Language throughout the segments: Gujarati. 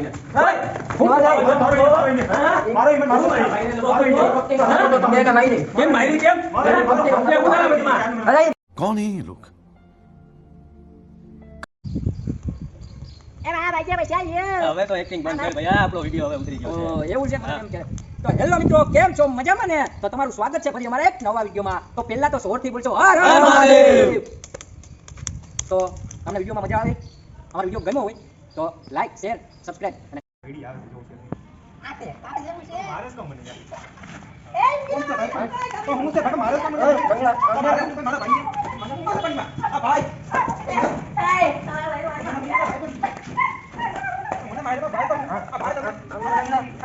ભાઈને કેમ મારી કેમ કેમ ઉતારા વચમાં? कौन है ये लोग એ મારા ભાઈ પૈસા આવ્યો હવે તો એક્ટિંગ બંધ કર ભાઈ આ આપણો વિડિયો હવે ઉતરી ગયો ઓ, છે એવું છે મને એમ કે તો હેલો મિત્રો કેમ છો મજામાં ને તો તમારું સ્વાગત છે ફરી અમારા એક નવા વિડીયોમાં તો પહેલા તો જોરથી બોલશો હર હર હર મહાદેવ. મહાદેવ તો તમને વિડીયોમાં મજા આવે અમારો વિડીયો ગમ્યો હોય તો લાઈક શેર સબસ્ક્રાઇબ અને આપે જેવું છે. એ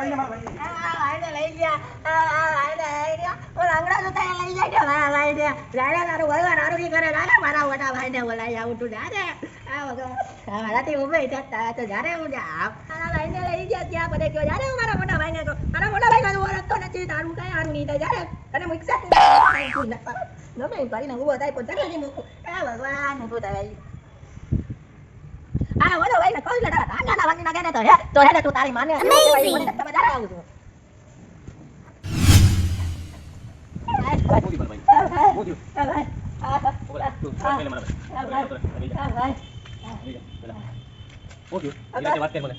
તમારા ભાઈ લઈ ગયા આ ભાઈને લઈ ગયા અંગડા જોતા લઈ જાય મારા તારું નારું નહીં કરે. રાડે મારા મોટા ભાઈને બોલાવી આવું તું. ભગવાન મારાથી ઉભે થતા તો જ્યારે હું જા ભાઈને લઈ ગયા ત્યાં બધે કયો જ્યારે હું મારા મોટા ભાઈને કહું મારા મોટા ભાઈ કાંઈ ઓળખતો નથી તારું કાંઈ હારું નહીં થાય જ્યારે તને મૂકશે ગમે એમ કરીને ઊભો થાય પણ તને મૂકું આ ભગવાન ઊભું થાય આ ઓલો ભાઈને કહું એટલે તારા ટાંગાના ભાંગી નાખે ને તો હે તો હે તું તારી માને તમે જ્યારે આવું છું મોદી ભાઈ મોદી ઓલા, તું ચાલ પહેલા મોદી, ધીરે વાત કર મને.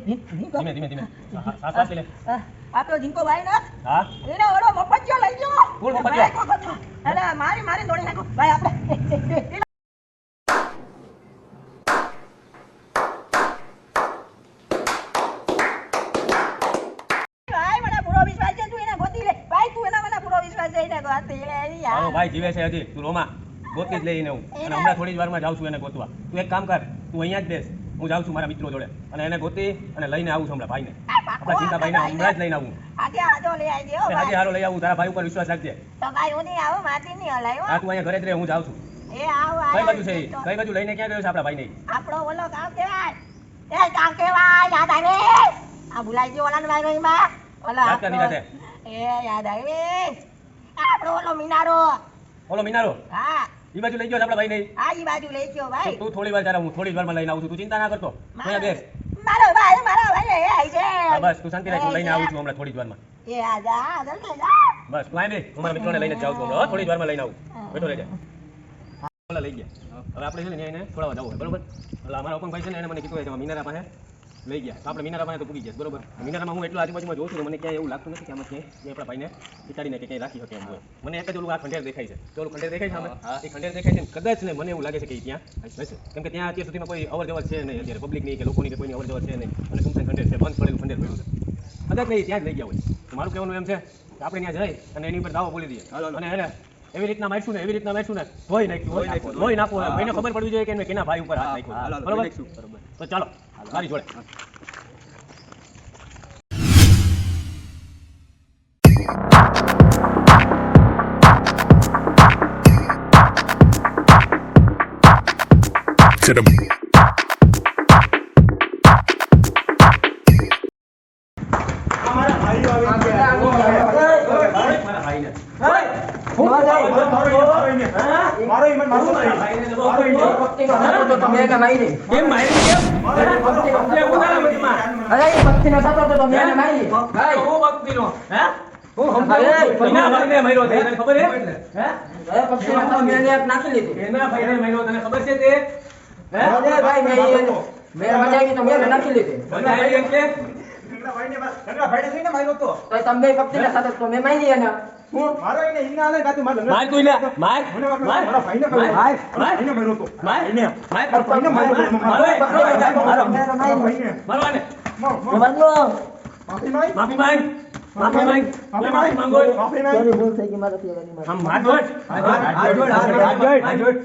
ધીમે ધીમે ધીમે હા. જીંકો ભાઈ ને હા એને ઓલો મફતિયો લઈ ગયો કોણ મફતિયો? ભાઈ. એટલે મારી મારી દોડી નાખો આપણે ભાઈ જીવે છે હજી. તું રોમા ગોતી જ લઈને હું અને હમણાં થોડી જ વારમાં જાઉં છું એને ગોતવા. તું એક કામ કર તું અહીંયા જ બેસ. હું જાઉં છું મારા મિત્રો જોડે. અને એને ગોતી અને લઈને આવું છું હમણાં ભાઈને. આપણા ચિંતા ભાઈને હમણાં જ લઈને આવું. આજે આજો લઈ આવજે આજે ભાઈ. હારો લઈ આવું તારા ભાઈ ઉપર વિશ્વાસ રાખજે. તો ભાઈ હું નહીં આવું માથી નહીં હલાય હા. તું અહીંયા ઘરે જ રહે હું જાઉં છું. એ આવું કઈ બાજુ છે કઈ બાજુ લઈને ક્યાં ગયો છે આપણા ભાઈને? આપણો ઓલો ગામ કેવાય એ ગામ કેવાય યાદ આવે. આ ભૂલાઈ ગયો ઓલા ભાઈ ભાઈ માં ઓલો કર નિરાંતે. એ યાદ આવે. આપણો ઓલો મિનારો. ઓલો મિનારો? હા. એ બાજુ લઈ ગયો છે ભાઈ ભાઈને. આ ઈ બાજુ લઈ ગયો ભાઈ. તું થોડી વાર જરા હું થોડી વાર વારમાં લઈને આવું છું. તું ચિંતા ના કરતો. અહીંયા બેસ. મારો ભાઈ મારો ભાઈ એ આઈ છે. બસ તું શાંતિ રાખ. હું લઈને આવું છું હમણાં થોડી વારમાં એ આ જા જલ્દી જા બસ તું આય બે હું મારા મિત્રોને લઈને જાઉં છું હો, થોડી વાર વારમાં લઈને આવું. બેઠો રહેજે. બોલા લઈ ગયા. હવે આપણે છે ને એને જવું હોય બરોબર? એટલે અમારા ઓપન ભાઈ છે ને એને મને કીધું છે મીનારા પાસે લઈ ગયા. તો આપણે મિનારામાં પાસે તો પૂરી ગયા બરોબર? મિનારામાં હું એટલું આજુબાજુમાં જોઉં છું મને ક્યાંય એવું લાગતું નથી કે આમાં ક્યાંય આપણા ભાઈને પિતાડીને કે ક્યાંય રાખી શકે એમ હોય. મને એક જ ઓલું આ ખંડેર દેખાય છે. તો ઓલું ખંડેર દેખાય છે સામે? એ ખંડેર દેખાય છે કદાચ ને મને એવું લાગે છે કે ત્યાં હશે. કેમ કે ત્યાં અત્યાર સુધીમાં કોઈ અવર જવર છે નહીં અત્યારે પબ્લિકની કે લોકોની કે કોઈની અવર જવર છે નહીં. અને સુમસાન ખંડેર છે. બંધ પડેલું ખંડેર પડ્યું છે. કદાચ નહીં ત્યાં જ લઈ ગયા હોય. તો મારું કહેવાનું એમ છે કે આપણે ત્યાં જઈ અને એની ઉપર દાવો બોલી દઈએ. અને એને એવી રીતના મારશું ને એવી રીતના મારશું ને. ધોઈ નાખ્યું ધોઈ નાખવું એને ખબર પડવી જોઈએ કે એને કેના ભાઈ ઉપર હાથ નાખ્યો. બરોબર? તો ચાલો મારી જોડે. To મારા કેમ મારી કેમ કેમ ઉતારા વચમાં? હે? હું ભક્તિનો, હે? હું સમજાવું? એના ભાઈને માર્યો તને ખબર છે? હે? એના ભાઈને માર્યો, તને ખબર છે તે? હે? બધા આવી એટલે? માર તું લે, માર, માર, માર, માર, માર, માર, મારો. આને. માફી માંગ. માફી માંગ. કોઈ માફી માંગો. આમ હાથ જોડ. હાથ જોડ, હાથ જોડ, હાથ જોડ.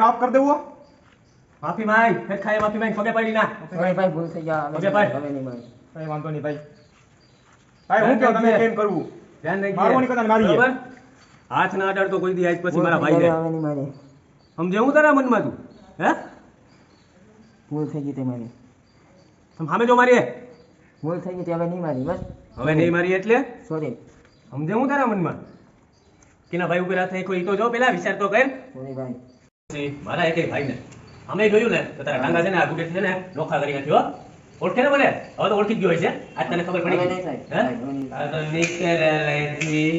માફ કરી દેવું માફી માંગ ફેર ખાય માફી માંગ પગે પડી ના પગે પડ. કઈ વાંધો નહીં ભાઈ. ભાઈ હું કહું તમે કેમ કરવું? ધ્યાન રાખજો. મારવાની કદાચ મારી બરાબર? હાથ ના અડાડતો કોઈ દી આજ પછી મારા ભાઈને સમજે હું તારા મનમાં તું હે? ભૂલ થઈ ગઈ તમારી તમ સામે જો મારી ભૂલ થઈ ગઈ તે હવે નહીં મારી બસ. હવે નહીં મારી એટલે? સોરી. સમજે હું તારા મનમાં? કેના ભાઈ ઉભેલા થઈ કોઈ તો જો પેલા વિચાર તો કર. સોરી ભાઈ. મારા એક ભાઈને. અમે જોયું ને તો તારા ટાંગા છે ને આ ગુડે છે ને નોખા કરી નાખ્યો ઓળખે ને બોલે હવે તો ઓળખી ગયો હોય છે આજ તને ખબર પડી. હે? તો નીકળેલેથી,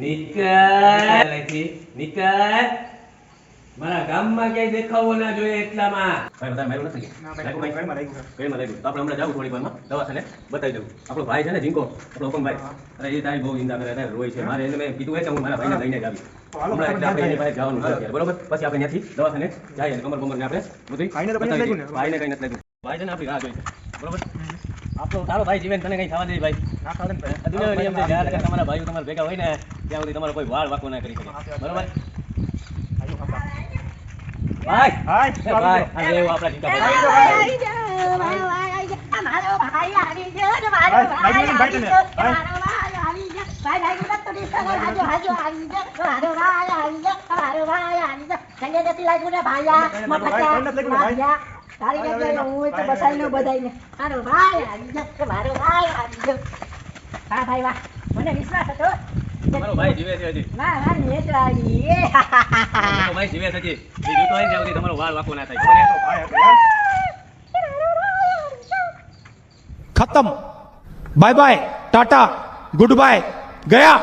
નીકળેલેથી, નીકળ. મારા ગામમાં ક્યાંય દેખાવો ના જોઈએ એટલામાં. ભાઈ બધા મેરું નથી ના, ભાઈ, ભાઈ, ભાઈમાં લાગ્યું છે. કઈમાં લાગ્યું તો આપણે હમણાં જાવું થોડી વારમાં. દવાખાને બતાવી દઉં. આપણો ભાઈ છે ને જીંકો આપણો હુકમભાઈ અરે એ તારી બહુ નિંદા કરે રોય છે. મારે એને મેં કીધું હોય કે હું મારા ભાઈને લઈને જ આવી. હમણાં એટલે આપણે એની પાસે જવાનું છે બરોબર? પછી આપણે ત્યાંથી દવાખાને જઈએ અને કમર બમરને આપણે બધું ભાઈને તો કંઈ નથી લાગ્યું ને? ભાઈને કંઈ નથી લાગ્યું ભાઈ છે ને આપણી રાહ જોઈ. બરોબર? આપણો તારો ભાઈ જીવન તને કઈ થવા દે ભાઈ? ના ખાવે ને ભાઈ. આ દુનિયાનો નિયમ છે જ્યાં તમારા ભાઈઓ તમારા ભેગા હોય ને ત્યાં સુધી તમારો કોઈ વાળ વાકો ના કરી શકે. બરોબર? ભાઈ એ ભાઈ આ લેવો આપણા જીંકા ભાઈ ભાઈ આવી ભાઈ ગયો ભાઈ, ભાઈ ભાઈ, ભાઈ આવી ગયો ભાઈ. ભાઈ. ભાઈ, ભાઈ, ભાઈ ભાઈ ને ભાઈ, ભાઈ, ને ભાઈ. ભાઈ, ભાઈ, હું ભાઈ, ભાઈ. ભાઈ ભાઈ. વાહ, મને વિશ્વાસ હતો મારો ભાઈ જીવે છે હજી ના આવી. એ, હોય જીવે સજી બીજું તો હોય ત્યાં સુધી તમારો વાળ વાકો ના થાય. ખતમ. Bye bye, tata, goodbye, ગયા.